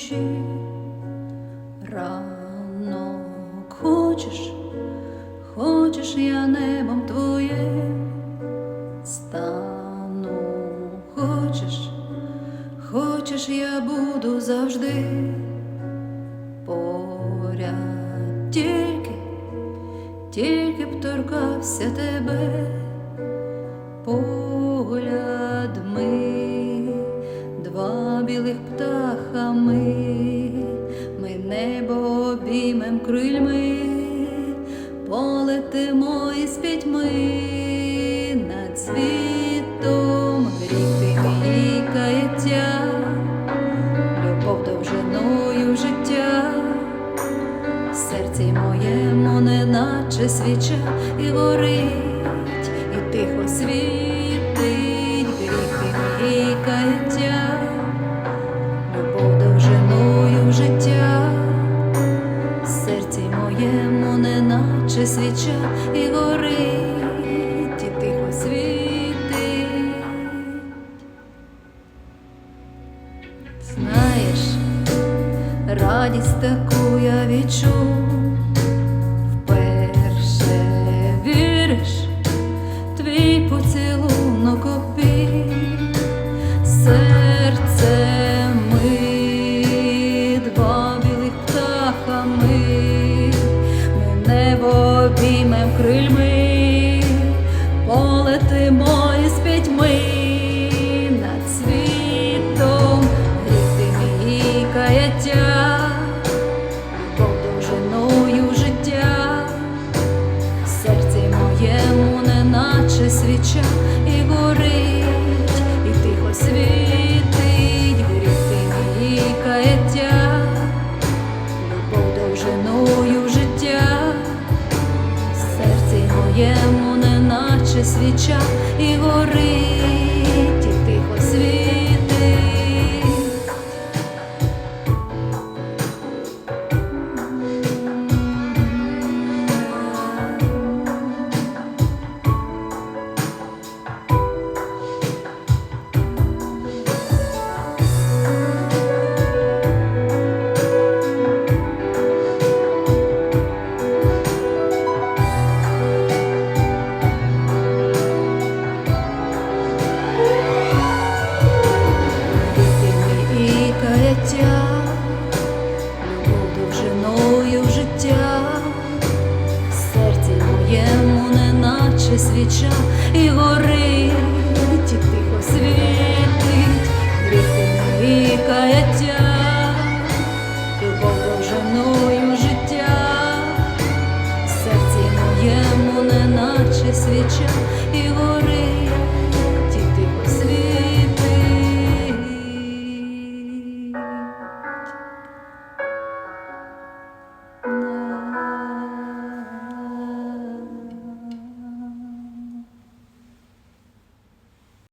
душі. Ранок хочеш, хочеш я небом твоїм стану, хочеш, хочеш, я буду завжди поряд. Тільки, тільки б торкався тебе поглядми, два білих птаха ми, ми небо обіймем крильми, полетимо із пітьми над світом, гріх ти каяття, любов довжиною життя. В серці моєму неначе свіча і горить, і тихо світить. Гріх і каяття, неначе свіча і горить, і тихо світить. Знаєш, радість таку я відчув, обіймем крильми, полетимо із пітьми над світом, і каяття, любов життя, серці моєму неначе свіча і неначе свіча і горить, каяття, любов довжиною життя, в серці моєму неначе свіча і горить, і тихо світить, гріхи каяття, любов довжиною життя, в серці моєму неначе свіча і